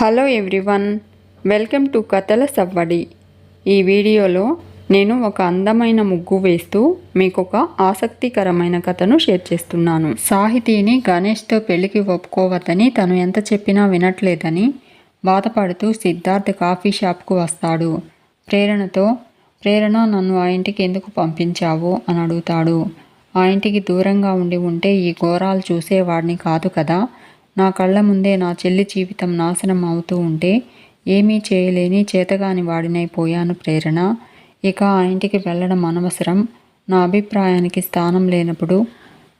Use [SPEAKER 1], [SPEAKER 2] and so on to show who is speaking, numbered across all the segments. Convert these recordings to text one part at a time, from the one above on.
[SPEAKER 1] Hello everyone welcome to కథల సవ్వడి. ఈ వీడియోలో నేను ఒక అందమైన ముగ్గు వేస్తూ మీకు ఒక ఆసక్తికరమైన కథను షేర్ చేస్తున్నాను. సాహితీని గణేష్తో పెళ్ళికి ఒప్పుకోవద్దని తను ఎంత చెప్పినా వినట్లేదని బాధపడుతూ సిద్ధార్థ్ కాఫీ షాప్కు వస్తాడు. ప్రేరణతో ప్రేరణ నన్ను ఆ ఇంటికి ఎందుకు పంపించావు? అని అడుగుతాడు. ఆ ఇంటికి దూరంగా ఉండి ఉంటే ఈ ఘోరాలు చూసేవాడిని కాదు కదా. నా కళ్ళ ముందే నా చెల్లి జీవితం నాశనం అవుతూ ఉంటే ఏమీ చేయలేని చేతగాని వాడినైపోయాను ప్రేరణ. ఇక ఆ ఇంటికి వెళ్ళడం అనవసరం. నా అభిప్రాయానికి స్థానం లేనప్పుడు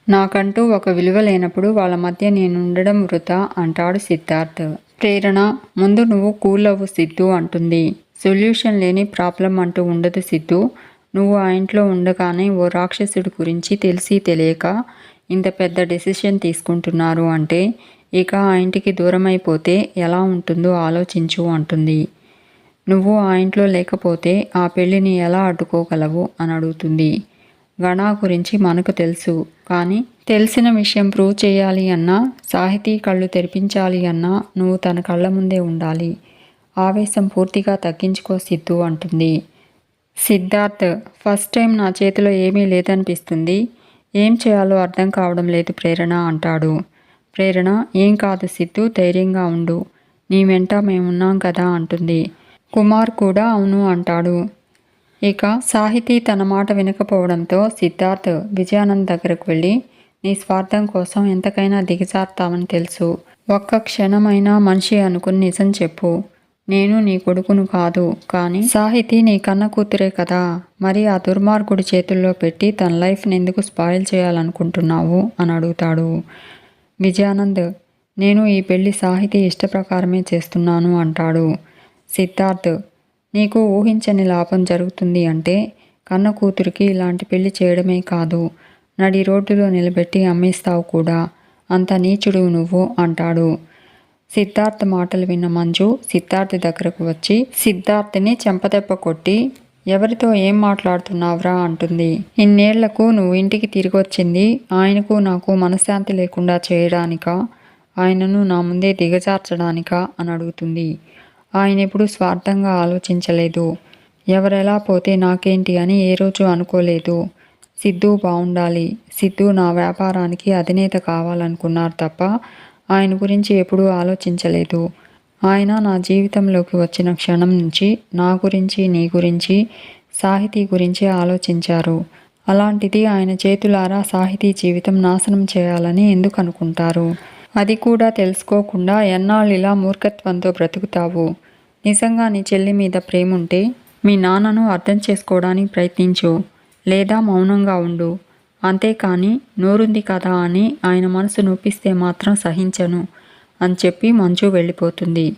[SPEAKER 1] నాకంటూ ఒక విలువ లేనప్పుడు వాళ్ళ మధ్య నేను ఉండడం వృధా అంటాడు సిద్ధార్థ్. ప్రేరణ ముందు నువ్వు కూల్ అవ్వు సిద్ధు అంటుంది. సొల్యూషన్ లేని ప్రాబ్లం అంటూ ఉండదు సిద్ధు. నువ్వు ఆ ఇంట్లో ఉండగానే ఓ రాక్షసుడి గురించి తెలిసి తెలియక ఇంత పెద్ద డెసిషన్ తీసుకుంటున్నారు అంటే ఇక ఆ ఇంటికి దూరమైపోతే ఎలా ఉంటుందో ఆలోచించు అంటుంది. నువ్వు ఆ ఇంట్లో లేకపోతే ఆ పెళ్ళిని ఎలా అడ్డుకోగలవు? అని అడుగుతుంది. గణా గురించి మనకు తెలుసు. కానీ తెలిసిన విషయం ప్రూవ్ చేయాలి అన్నా సాహితీ కళ్ళు తెరిపించాలి అన్నా నువ్వు తన కళ్ళ ముందే ఉండాలి. ఆవేశం పూర్తిగా తగ్గించుకో సిద్ధు అంటుంది. సిద్ధార్థ్ ఫస్ట్ టైం నా చేతిలో ఏమీ లేదనిపిస్తుంది. ఏం చేయాలో అర్థం కావడం లేదు ప్రేరణ అంటాడు. ప్రేరణ ఏం కాదు సిద్ధు ధైర్యంగా ఉండు. నీ వెంట మేమున్నాం కదా అంటుంది. కుమార్ కూడా అవును అంటాడు. ఇక సాహితీ తన మాట వినకపోవడంతో సిద్ధార్థ్ విజయానంద్ దగ్గరకు వెళ్ళి నీ స్వార్థం కోసం ఎంతకైనా దిగజారుతామని తెలుసు. ఒక్క క్షణమైనా మనిషి అనుకుని నిజం చెప్పు. నేను నీ కొడుకును కాదు. కానీ సాహితి నీ కన్న కూతురే కదా. మరి ఆ దుర్మార్గుడి చేతుల్లో పెట్టి తన లైఫ్ని ఎందుకు స్పాయిల్ చేయాలనుకుంటున్నావు? అని అడుగుతాడు. విజయానంద్ నేను ఈ పెళ్ళి సాహితీ ఇష్ట ప్రకారమే చేస్తున్నాను అంటాడు. సిద్ధార్థ్ నీకు ఊహించని లాభం జరుగుతుంది అంటే కన్న కూతురికి ఇలాంటి పెళ్ళి చేయడమే కాదు. నడి రోడ్డులో నిలబెట్టి అమ్మేస్తావు కూడా. అంత నీచుడు నువ్వు అంటాడు. సిద్ధార్థ్ మాటలు విన్న మంజు సిద్ధార్థ్ దగ్గరకు వచ్చి సిద్ధార్థ్ని చెంపదెబ్బ కొట్టి ఎవరితో ఏం మాట్లాడుతున్నావురా? అంటుంది. ఇన్నేళ్ళకు నువ్వు ఇంటికి తిరిగి వచ్చింది ఆయనకు నాకు మనశ్శాంతి లేకుండా చేయడానికా? ఆయనను నా ముందే దిగజార్చడానికా? అని అడుగుతుంది. ఆయన ఎప్పుడు స్వార్థంగా ఆలోచించలేదు. ఎవరెలా పోతే నాకేంటి అని ఏ రోజు అనుకోలేదు. సిద్ధు బాగుండాలి సిద్ధు నా వ్యాపారానికి అధినేత కావాలనుకున్నారు తప్ప ఆయన గురించి ఎప్పుడూ ఆలోచించలేదు. ఆయన నా జీవితంలోకి వచ్చిన క్షణం నుంచి నా గురించి నీ గురించి సాహితీ గురించి ఆలోచించారు. అలాంటిది ఆయన చేతులారా సాహితీ జీవితం నాశనం చేయాలని ఎందుకు అనుకుంటారు? అది కూడా తెలుసుకోకుండా ఎన్నాళ్ళు ఇలా మూర్ఖత్వంతో బ్రతుకుతావు? నిజంగా నీ చెల్లి మీద ప్రేముంటే మీ నాన్నను అర్థం చేసుకోవడానికి ప్రయత్నించు లేదా మౌనంగా ఉండు. అంతేకాని నోరుంది కదా అని ఆయన మనసు నొప్పిస్తే మాత్రం సహించను. అని చెప్పి మంచు వెళ్ళిపోతుంది.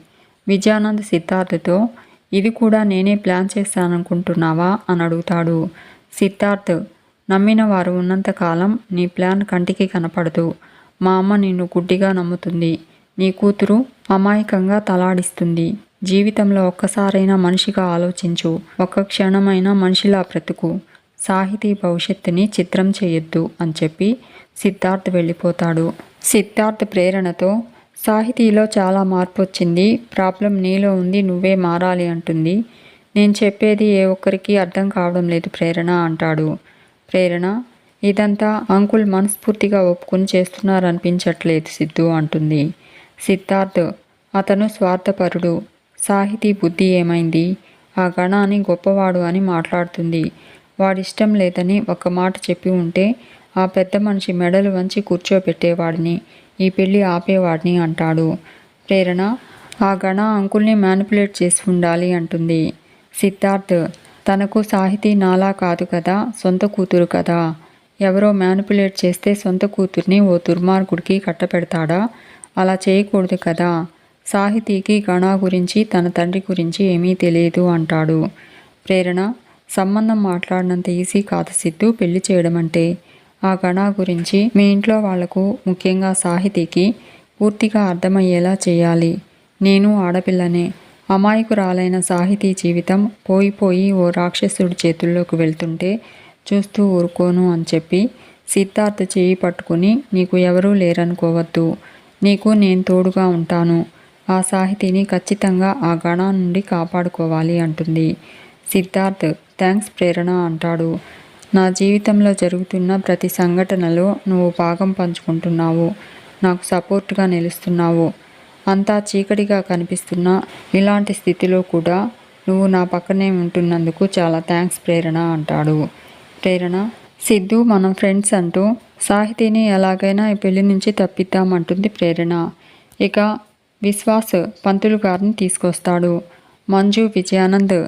[SPEAKER 1] విజయానంద్ సిద్ధార్థతో ఇది కూడా నేనే ప్లాన్ చేస్తాననుకుంటున్నావా? అని అడుగుతాడు. సిద్ధార్థ్ నమ్మిన వారు ఉన్నంతకాలం నీ ప్లాన్ కంటికి కనపడదు. మా అమ్మ నిన్ను గుడ్డిగా నమ్ముతుంది. నీ కూతురు అమాయకంగా తలాడిస్తుంది. జీవితంలో ఒక్కసారైనా మనిషిగా ఆలోచించు. ఒక్క క్షణమైనా మనిషిలా బ్రతుకు. సాహితీ భవిష్యత్తుని చిత్రం చేయొద్దు అని చెప్పి సిద్ధార్థ్ వెళ్ళిపోతాడు. సిద్ధార్థ్ ప్రేరణతో సాహితీలో చాలా మార్పు వచ్చింది ప్రాబ్లం నీలో ఉంది నువ్వే మారాలి అంటుంది. నేను చెప్పేది ఏ ఒక్కరికి అర్థం కావడం లేదు ప్రేరణ అంటాడు. ప్రేరణ? ఇదంతా అంకుల్ మనస్ఫూర్తిగా ఒప్పుకుని చేస్తున్నారనిపించట్లేదు సిద్ధు అంటుంది. సిద్ధార్థ్ అతను స్వార్థపరుడు. సాహితీ బుద్ధి ఏమైంది? ఆ గణాన్ని గొప్పవాడు అని మాట్లాడుతుంది. వాడిష్టం లేదని ఒక మాట చెప్పి ఉంటే ఆ పెద్ద మనిషి మెడలు వంచి కూర్చోబెట్టేవాడిని. ఈ పెళ్ళి ఆపేవాడిని అంటాడు. ప్రేరణ ఆ గణ అంకుల్ని మ్యానిపులేట్ చేసి ఉండాలి అంటుంది. సిద్ధార్థ్ తనకు సాహితీ నాలా కాదు కదా సొంత కూతురు కదా. ఎవరో మ్యానిపులేట్ చేస్తే సొంత కూతుర్ని ఓ దుర్మార్గుడికి కట్టపెడతాడా? అలా చేయకూడదు కదా. సాహితీకి గణ గురించి తన తండ్రి గురించి ఏమీ తెలియదు అంటాడు. ప్రేరణ సంబంధం మాట్లాడినంత ఈజీ కాదు సిద్ధు పెళ్ళి చేయడం అంటే ఆ గణా గురించి మీ ఇంట్లో వాళ్ళకు ముఖ్యంగా సాహితీకి పూర్తిగా అర్థమయ్యేలా చేయాలి. నేను ఆడపిల్లనే. అమాయకురాలైన సాహితీ జీవితం పోయిపోయి ఓ రాక్షసుడి చేతుల్లోకి వెళ్తుంటే చూస్తూ ఊరుకోను అని చెప్పి సిద్ధార్థ చేయి పట్టుకుని నీకు ఎవరూ లేరనుకోవద్దు. నీకు నేను తోడుగా ఉంటాను. ఆ సాహితీని ఖచ్చితంగా ఆ గణ నుండి కాపాడుకోవాలి అంటుంది. సిద్ధార్థ్ థ్యాంక్స్ ప్రేరణ అంటాడు. నా జీవితంలో జరుగుతున్న ప్రతి సంఘటనలో నువ్వు భాగం పంచుకుంటున్నావు. నాకు సపోర్ట్గా నిలుస్తున్నావు. అంతా చీకటిగా కనిపిస్తున్న ఇలాంటి స్థితిలో కూడా నువ్వు నా పక్కనే ఉంటున్నందుకు చాలా థ్యాంక్స్ ప్రేరణ అంటాడు. ప్రేరణ? సిద్ధు మనం ఫ్రెండ్స్ అంటూ సాహితీని ఎలాగైనా ఈ పెళ్ళి నుంచి తప్పిద్దామంటుంది ప్రేరణ. ఇక విశ్వాస్ పంతులు గారిని తీసుకొస్తాడు. మంజు విజయానంద్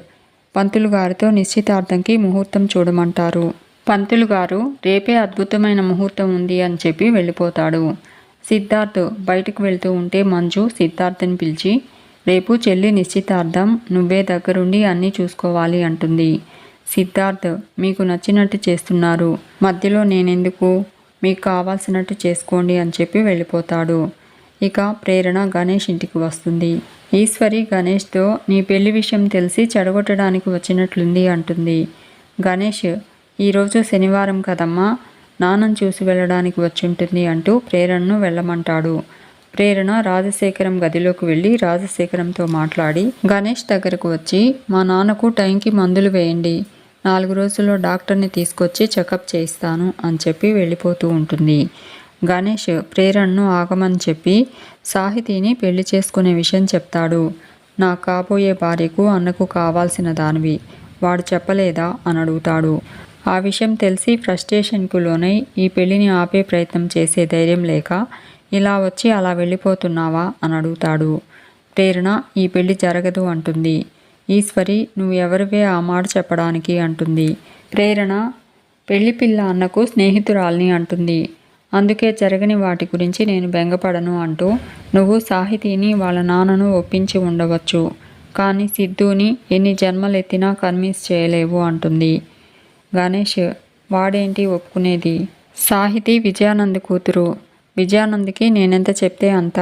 [SPEAKER 1] పంతులు గారితో నిశ్చితార్థంకి ముహూర్తం చూడమంటారు. పంతులు గారు రేపే అద్భుతమైన ముహూర్తం ఉంది అని చెప్పి వెళ్ళిపోతాడు. సిద్ధార్థ్ బయటకు వెళ్తూ ఉంటే మంజు సిద్ధార్థని పిలిచి రేపు చెల్లి నిశ్చితార్థం నువ్వే దగ్గరుండి అన్నీ చూసుకోవాలి అంటుంది. సిద్ధార్థ్ మీకు నచ్చినట్టు చేస్తున్నారు. మధ్యలో నేనెందుకు? మీకు కావాల్సినట్టు చేసుకోండి అని చెప్పి వెళ్ళిపోతాడు. ఇక ప్రేరణ గణేష్ ఇంటికి వస్తుంది. ఈశ్వరి గణేష్తో నీ పెళ్ళి విషయం తెలిసి చెడగొట్టడానికి వచ్చినట్లుంది అంటుంది. గణేష్ ఈరోజు శనివారం కదమ్మా నాన్నం చూసి వెళ్ళడానికి వచ్చుంటుంది అంటూ ప్రేరణను వెళ్ళమంటాడు. ప్రేరణ రాజశేఖరం గదిలోకి వెళ్ళి రాజశేఖరంతో మాట్లాడి గణేష్ దగ్గరకు వచ్చి మా నాన్నకు టైంకి మందులు వేయండి. నాలుగు రోజుల్లో డాక్టర్ని తీసుకొచ్చి చెకప్ చేయిస్తాను అని చెప్పి వెళ్ళిపోతూ ఉంటుంది. గణేష్ ప్రేరణను ఆగమని చెప్పి సాహితీని పెళ్ళి చేసుకునే విషయం చెప్తాడు. నా కాబోయే భార్యకు అన్నకు కావాల్సిన దానివి. వాడు చెప్పలేదా? అని అడుగుతాడు. ఆ విషయం తెలిసి ఫ్రస్ట్రేషన్కు లోనై ఈ పెళ్ళిని ఆపే ప్రయత్నం చేసే ధైర్యం లేక ఇలా వచ్చి అలా వెళ్ళిపోతున్నావా అని అడుగుతాడు. ప్రేరణ ఈ పెళ్ళి జరగదు అంటుంది. ఈశ్వరి నువ్వు ఎవరివే ఆ మాట చెప్పడానికి అంటుంది. ప్రేరణ పెళ్ళి పిల్ల అన్నకు స్నేహితురాల్ని అంటుంది. అందుకే జరగని వాటి గురించి నేను బెంగపడను అంటూ నువ్వు సాహితీని వాళ్ళ నాన్నను ఒప్పించి ఉండవచ్చు. కానీ సిద్ధుని ఎన్ని జన్మలెత్తినా కన్విన్స్ చేయలేవు అంటుంది. గణేష్ వాడేంటి ఒప్పుకునేది? సాహితీ విజయానంద్ కూతురు. విజయానంద్కి నేనెంత చెప్తే అంత.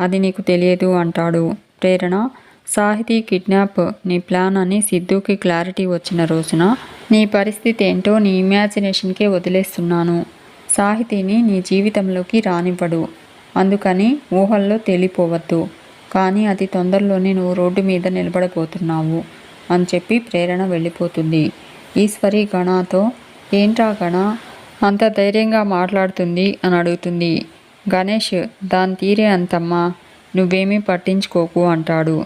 [SPEAKER 1] అది నీకు తెలియదు అంటాడు. ప్రేరణ సాహితీ కిడ్నాప్ నీ ప్లాన్ అని సిద్ధుకి క్లారిటీ వచ్చిన రోజున నీ పరిస్థితి ఏంటో నీ ఇమాజినేషన్కే వదిలేస్తున్నాను. సాహితీని నీ జీవితంలోకి రానివ్వడు. అందుకని ఊహల్లో తేలిపోవద్దు. కానీ అతి తొందరలోనే నువ్వు రోడ్డు మీద నిలబడబోతున్నావు అని చెప్పి ప్రేరణ వెళ్ళిపోతుంది. ఈశ్వరి గణతో ఏంట్రా గణ? అంత ధైర్యంగా మాట్లాడుతుంది అని అడుగుతుంది. గణేష్ దాని తీరే అంతమ్మా. నువ్వేమీ పట్టించుకోకు అంటాడు.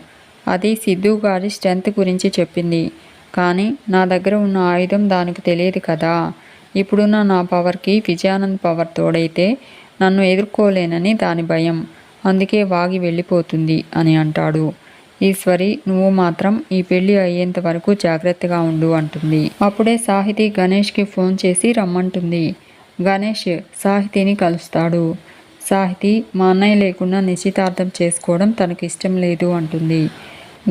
[SPEAKER 1] అది సిద్ధు గారి స్ట్రెంత్ గురించి చెప్పింది. కానీ నా దగ్గర ఉన్న ఆయుధం దానికి తెలియదు కదా. ఇప్పుడున్న నా పవర్కి విజయానంద్ పవర్ తోడైతే నన్ను ఎదుర్కోలేనని దాని భయం. అందుకే వాగి వెళ్ళిపోతుంది అని అంటాడు. ఈశ్వరి నువ్వు మాత్రం ఈ పెళ్ళి అయ్యేంత వరకు జాగ్రత్తగా ఉండు అంటుంది. అప్పుడే సాహితి గణేష్కి ఫోన్ చేసి రమ్మంటుంది. గణేష్ సాహితిని కలుస్తాడు. సాహితి మా అన్నయ్య లేకుండా నిశ్చితార్థం చేసుకోవడం తనకి ఇష్టం లేదు అంటుంది.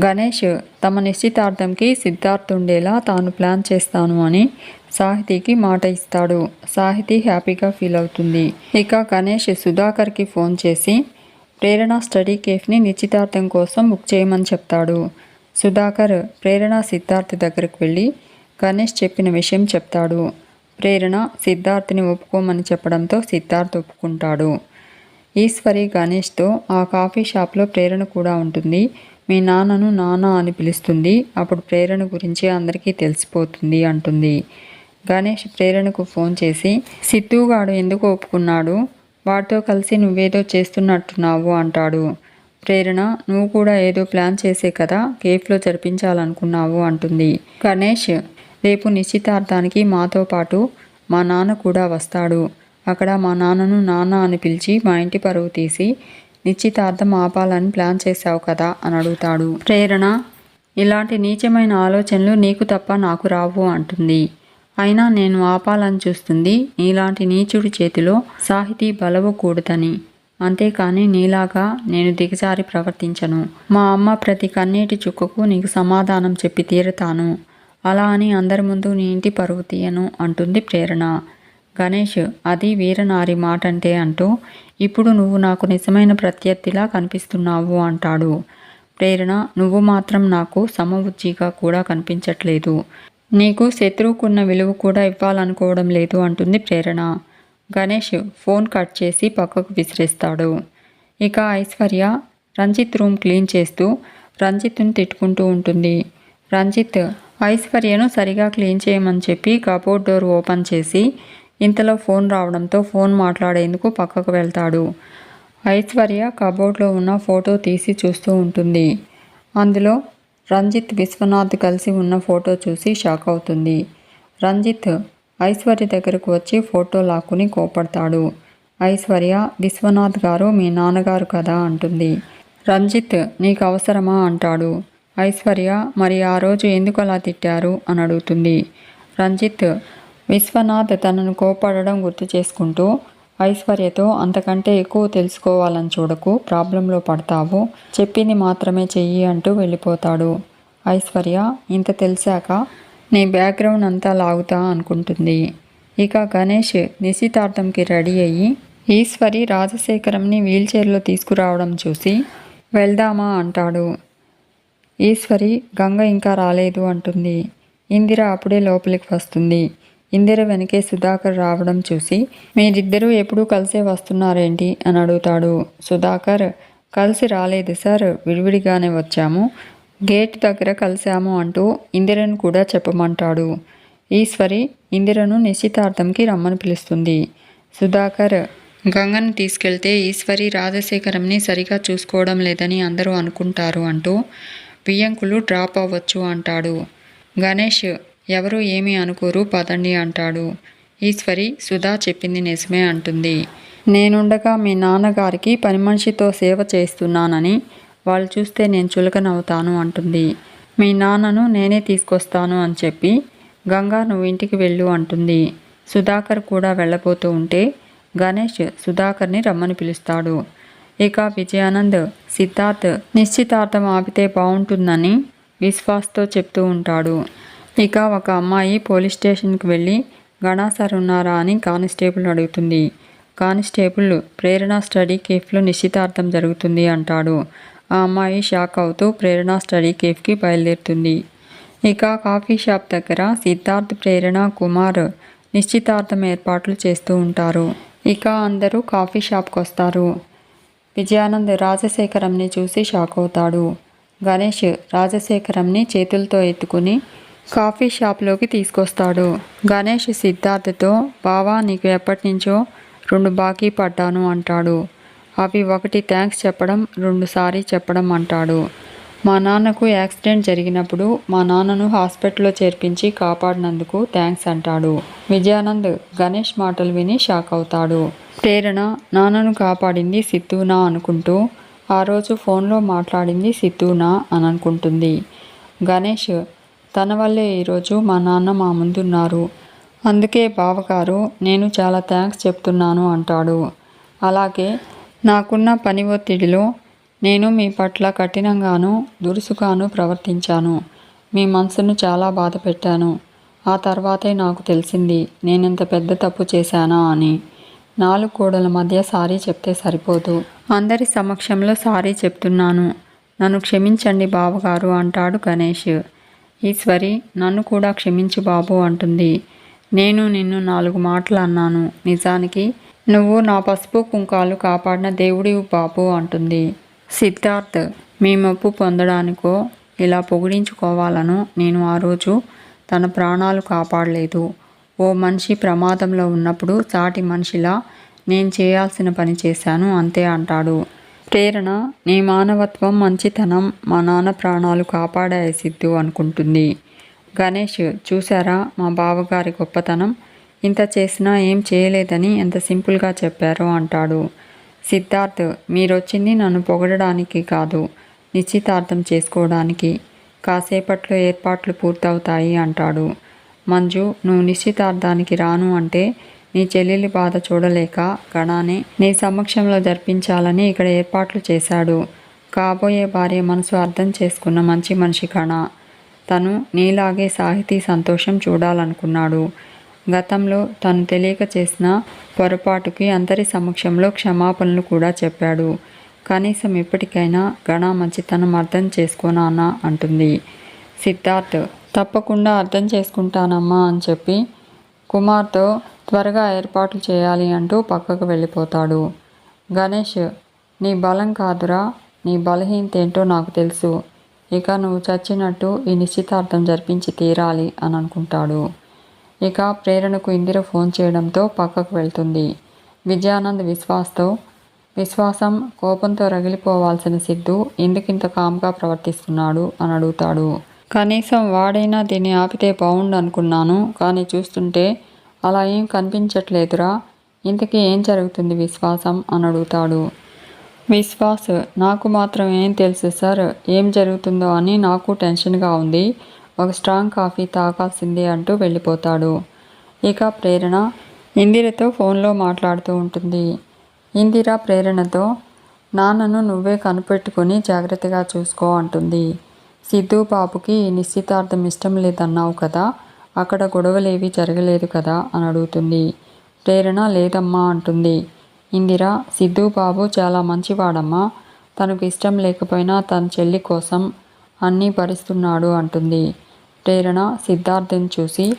[SPEAKER 1] గణేష్ తమ నిశ్చితార్థంకి సిద్ధార్థ్ ఉండేలా తాను ప్లాన్ చేస్తాను అని సాహితీకి మాట ఇస్తాడు. సాహితీ హ్యాపీగా ఫీల్ అవుతుంది. ఇక గణేష్ సుధాకర్కి ఫోన్ చేసి ప్రేరణ స్టడీ కేఫ్ని నిశ్చితార్థం కోసం బుక్ చేయమని చెప్తాడు. సుధాకర్ ప్రేరణ సిద్ధార్థ్ దగ్గరకు వెళ్ళి గణేష్ చెప్పిన విషయం చెప్తాడు. ప్రేరణ సిద్ధార్థ్ని ఒప్పుకోమని చెప్పడంతో సిద్ధార్థ్ ఒప్పుకుంటాడు. ఈశ్వరి గణేష్తో ఆ కాఫీ షాప్లో ప్రేరణ కూడా ఉంటుంది. మీ నాన్నను నాన్న అని పిలుస్తుంది. అప్పుడు ప్రేరణ గురించి అందరికీ తెలిసిపోతుంది అంటుంది. గణేష్ ప్రేరణకు ఫోన్ చేసి సిద్ధుగాడు ఎందుకు ఒప్పుకున్నాడు? వాటితో కలిసి నువ్వేదో చేస్తున్నట్టున్నావు అంటాడు. ప్రేరణ నువ్వు కూడా ఏదో ప్లాన్ చేసే కదా? కేఫ్లో జరిపించాలనుకున్నావు అంటుంది. గణేష్ రేపు నిశ్చితార్థానికి మాతో పాటు మా నాన్న కూడా వస్తాడు. అక్కడ మా నాన్నను నాన్న అని పిలిచి మా ఇంటి పరువు తీసి నిశ్చితార్థం ఆపాలని ప్లాన్ చేశావు కదా? అని అడుగుతాడు. ప్రేరణ ఇలాంటి నీచమైన ఆలోచనలు నీకు తప్ప నాకు రావు అంటుంది. అయినా నేను ఆపాలని చూస్తుంది నీలాంటి నీచుడి చేతిలో సాహితీ బలవకూడదని అంతేకాని నీలాగా నేను దిగజారి ప్రవర్తించను. మా అమ్మ ప్రతి కన్నీటి చుక్కకు నీకు సమాధానం చెప్పి తీరుతాను. అలా అని అందరి ముందు నీ ఇంటి పరువు తీయను అంటుంది ప్రేరణ. గణేష్ అది వీరనారి మాట అంటే అంటూ ఇప్పుడు నువ్వు నాకు నిజమైన ప్రత్యర్థిలా కనిపిస్తున్నావు అంటాడు. ప్రేరణ నువ్వు మాత్రం నాకు సమబుజ్జిగా కూడా కనిపించట్లేదు. నీకు శత్రువుకున్న విలువ కూడా ఇవ్వాలనుకోవడం లేదు అంటుంది ప్రేరణ. గణేష్ ఫోన్ కట్ చేసి పక్కకు విసిరేస్తాడు. ఇక ఐశ్వర్య రంజిత్ రూమ్ క్లీన్ చేస్తూ రంజిత్ను తిట్టుకుంటూ ఉంటుంది. రంజిత్ ఐశ్వర్యను సరిగా క్లీన్ చేయమని చెప్పి కబోర్డ్ డోర్ ఓపెన్ చేసి ఇంతలో ఫోన్ రావడంతో ఫోన్ మాట్లాడేందుకు పక్కకు వెళ్తాడు. ఐశ్వర్య కబోర్డ్లో ఉన్న ఫోటో తీసి చూస్తూ ఉంటుంది. అందులో రంజిత్ విశ్వనాథ్ కలిసి ఉన్న ఫోటో చూసి షాక్ అవుతుంది. రంజిత్ ఐశ్వర్య దగ్గరకు వచ్చి ఫోటో లాక్కుని కోపడతాడు. ఐశ్వర్య విశ్వనాథ్ గారు మీ నాన్నగారు కదా అంటుంది. రంజిత్ నీకు అవసరమా? అంటాడు. ఐశ్వర్య మరి ఆ రోజు ఎందుకు అలా తిట్టారు? అని అడుగుతుంది. రంజిత్ విశ్వనాథ్ తనను కోపడడం గుర్తు చేసుకుంటూ ఐశ్వర్యతో అంతకంటే ఎక్కువ తెలుసుకోవాలని చూడకు ప్రాబ్లంలో పడతావు. చెప్పింది మాత్రమే చెయ్యి అంటూ వెళ్ళిపోతాడు. ఐశ్వర్య ఇంత తెలిసాక నీ బ్యాక్గ్రౌండ్ అంతా లాగుతా అనుకుంటుంది. ఇక గణేష్ నిశ్చితార్థంకి రెడీ అయ్యి ఈశ్వరి రాజశేఖరంని వీల్చైర్లో తీసుకురావడం చూసి వెళ్దామా అంటాడు. ఈశ్వరి గంగ ఇంకా రాలేదు అంటుంది. ఇందిర అప్పుడే లోపలికి వస్తుంది. ఇందిర వెనకే సుధాకర్ రావడం చూసి మీరిద్దరూ ఎప్పుడూ కలిసే వస్తున్నారేంటి? అని అడుగుతాడు సుధాకర్. కలిసి రాలేదు సార్ విడివిడిగానే వచ్చాము. గేట్ దగ్గర కలిసాము అంటూ ఇందిరను కూడా చెప్పమంటాడు. ఈశ్వరి ఇందిరను నిశ్చితార్థంకి రమ్మని పిలుస్తుంది. సుధాకర్ గంగను తీసుకెళ్తే ఈశ్వరి రాజశేఖరంని సరిగా చూసుకోవడం లేదని అందరూ అనుకుంటారు అంటూ బియ్యంకులు డ్రాప్ అవ్వచ్చు అంటాడు. గణేష్ ఎవరూ ఏమీ అనుకోరు పదండి అంటాడు. ఈశ్వరి సుధా చెప్పింది నిజమే అంటుంది. నేనుండగా మీ నాన్నగారికి పని మనిషితో సేవ చేస్తున్నానని వాళ్ళు చూస్తే నేను చులకనవుతాను అంటుంది. మీ నాన్నను నేనే తీసుకొస్తాను అని చెప్పి గంగా నువ్వు ఇంటికి వెళ్ళు అంటుంది. సుధాకర్ కూడా వెళ్ళబోతూ ఉంటే గణేష్ సుధాకర్ని రమ్మని పిలుస్తాడు. ఇక విజయానంద్ సిద్ధార్థ్ నిశ్చితార్థం ఆపితే బాగుంటుందని విశ్వాస్తో చెప్తూ ఉంటాడు. ఇక ఒక అమ్మాయి పోలీస్ స్టేషన్కి వెళ్ళి గణా సార్ ఉన్నారా? అని కానిస్టేబుల్ అడుగుతుంది. కానిస్టేబుల్ ప్రేరణ స్టడీ కేఫ్లో నిశ్చితార్థం జరుగుతుంది అంటాడు. ఆ అమ్మాయి షాక్ అవుతూ ప్రేరణ స్టడీ కేఫ్కి బయలుదేరుతుంది. ఇక కాఫీ షాప్ దగ్గర సిద్ధార్థ్ ప్రేరణ కుమార్ నిశ్చితార్థం ఏర్పాట్లు చేస్తూ ఉంటారు. ఇక అందరూ కాఫీ షాప్కి వస్తారు. విజయానంద్ రాజశేఖరంని చూసి షాక్ అవుతాడు. గణేష్ రాజశేఖరంని చేతులతో ఎత్తుకుని కాఫీ షాప్లోకి తీసుకొస్తాడు. గణేష్ సిద్ధార్థతో బావా నీకు ఎప్పటి నుంచో రెండు బాకీ పడ్డాను అంటాడు. అవి ఒకటి థ్యాంక్స్ చెప్పడం రెండు సారీ చెప్పడం అంటాడు. మా నాన్నకు యాక్సిడెంట్ జరిగినప్పుడు మా నాన్నను హాస్పిటల్లో చేర్పించి కాపాడినందుకు థ్యాంక్స్ అంటాడు. విజయానంద్ గణేష్ మాటలు విని షాక్ అవుతాడు. ప్రేరణ నాన్నను కాపాడింది సిద్ధునా అనుకుంటూ ఆ రోజు ఫోన్లో మాట్లాడింది సిద్ధునా అని అనుకుంటుంది. గణేష్ తన వల్లే ఈరోజు మా నాన్న మా ముందున్నారు. అందుకే బావగారు నేను చాలా థ్యాంక్స్ చెప్తున్నాను అంటాడు. అలాగే నాకున్న పని ఒత్తిడిలో నేను మీ పట్ల కఠినంగాను దురుసుగాను ప్రవర్తించాను. మీ మనసును చాలా బాధ పెట్టాను. ఆ తర్వాతే నాకు తెలిసింది నేనెంత పెద్ద తప్పు చేశానా అని. నాలుగు గోడల మధ్య సారీ చెప్తే సరిపోదు. అందరి సమక్షంలో సారీ చెప్తున్నాను. నన్ను క్షమించండి బావగారు అంటాడు గణేష్. ఈశ్వరి నన్ను కూడా క్షమించు బాబు అంటుంది. నేను నిన్ను నాలుగు మాటలు అన్నాను. నిజానికి నువ్వు నా పసుపు కుంకాలు కాపాడిన దేవుడివి బాబు అంటుంది. సిద్ధార్థ్ మీ మొప్పు పొందడానికో ఇలా పొగిడించుకోవాలను నేను ఆ రోజు తన ప్రాణాలు కాపాడలేదు. ఓ మనిషి ప్రమాదంలో ఉన్నప్పుడు సాటి మనిషిలా నేను చేయాల్సిన పని చేశాను అంతే అంటాడు. ప్రేరణ నీ మానవత్వం మంచితనం మా నాన్న ప్రాణాలు కాపాడాయి సిద్ధు అనుకుంటుంది. గణేష్ చూసారా మా బావగారి గొప్పతనం? ఇంత చేసినా ఏం చేయలేదని ఎంత సింపుల్గా చెప్పారో అంటాడు. సిద్ధార్థ్ మీరొచ్చింది నన్ను పొగడడానికి కాదు నిశ్చితార్థం చేసుకోవడానికి. కాసేపట్లో ఏర్పాట్లు పూర్తవుతాయి అంటాడు. మంజు నువ్వు నిశ్చితార్థానికి రాను అంటే నీ చెల్లెలి బాధ చూడలేక గణాన్ని నీ సమక్షంలో జరిపించాలని ఇక్కడ ఏర్పాట్లు చేశాడు. కాబోయే భార్య మనసు అర్థం చేసుకున్న మంచి మనిషి కణ తను నీలాగే సాహితీ సంతోషం చూడాలనుకున్నాడు. గతంలో తను తెలియక చేసిన పొరపాటుకి అందరి సమక్షంలో క్షమాపణలు కూడా చెప్పాడు. కనీసం ఇప్పటికైనా గణ మంచితనం అర్థం చేసుకోనానా అంటుంది. సిద్ధార్థ్ తప్పకుండా అర్థం చేసుకుంటానమ్మా అని చెప్పి కుమార్తో త్వరగా ఏర్పాట్లు చేయాలి అంటూ పక్కకు వెళ్ళిపోతాడు. గణేష్ నీ బలం కాదురా నీ బలహీనత ఏంటో నాకు తెలుసు. ఇక నువ్వు చచ్చినట్టు ఈ నిశ్చితార్థం జరిపించి తీరాలి అని అనుకుంటాడు ఇక ప్రేరణకు ఇందిర ఫోన్ చేయడంతో పక్కకు వెళ్తుంది. విజయానంద్ విశ్వాస్తో విశ్వాసం కోపంతో రగిలిపోవాల్సిన సిద్ధు ఎందుకింత కామ్గా ప్రవర్తిస్తున్నాడు అని అడుగుతాడు. కనీసం వాడైనా దీన్ని ఆపితే బాగుండు అనుకున్నాను కానీ చూస్తుంటే అలా ఏం కనిపించట్లేదురా. ఇంతకీ ఏం జరుగుతుంది విశ్వాసం? అని అడుగుతాడు. విశ్వాస్ నాకు మాత్రం ఏం తెలుసు సార్ ఏం జరుగుతుందో అని నాకు టెన్షన్గా ఉంది. ఒక స్ట్రాంగ్ కాఫీ తాగాల్సిందే అంటూ వెళ్ళిపోతాడు. ఇక ప్రేరణ ఇందిరతో ఫోన్లో మాట్లాడుతూ ఉంటుంది. ఇందిర ప్రేరణతో నాన్నను నువ్వే కనిపెట్టుకొని జాగ్రత్తగా చూసుకో అంటుంది. సిద్ధు బాబుకి నిశ్చితార్థం ఇష్టం లేదన్నావు కదా అక్కడ గొడవలేవి జరగలేదు కదా? అని అడుగుతుంది. ప్రేరణ లేదమ్మా అంటుంది. ఇందిర సిద్ధు బాబు చాలా మంచివాడమ్మా. తనకు ఇష్టం లేకపోయినా తన చెల్లి కోసం అన్నీ భరిస్తున్నాడు అంటుంది. ప్రేరణ సిద్ధార్థని చూసి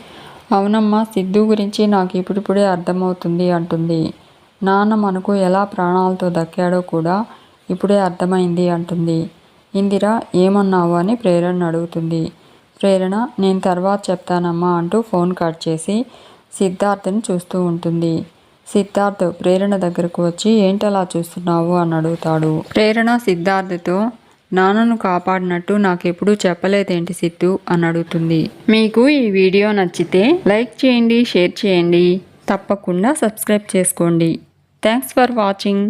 [SPEAKER 1] అవునమ్మా సిద్ధు గురించి నాకు ఇప్పుడిప్పుడే అర్థమవుతుంది అంటుంది. నాన్న మనకు ఎలా ప్రాణాలతో దక్కాడో కూడా ఇప్పుడే అర్థమైంది అంటుంది. ఇందిర ఏమన్నావు అని ప్రేరణ అడుగుతుంది. ప్రేరణ నేను తర్వాత చెప్తానమ్మా అంటూ ఫోన్ కట్ చేసి సిద్ధార్థని చూస్తూ ఉంటుంది. సిద్ధార్థ్ ప్రేరణ దగ్గరకు వచ్చి ఏంటలా చూస్తున్నావు? అని అడుగుతాడు. ప్రేరణ సిద్ధార్థతో నాన్నను కాపాడినట్టు నాకెప్పుడూ చెప్పలేదేంటి సిద్ధు? అని అడుగుతుంది. మీకు ఈ వీడియో నచ్చితే లైక్ చేయండి షేర్ చేయండి. తప్పకుండా సబ్స్క్రైబ్ చేసుకోండి. Thanks for watching.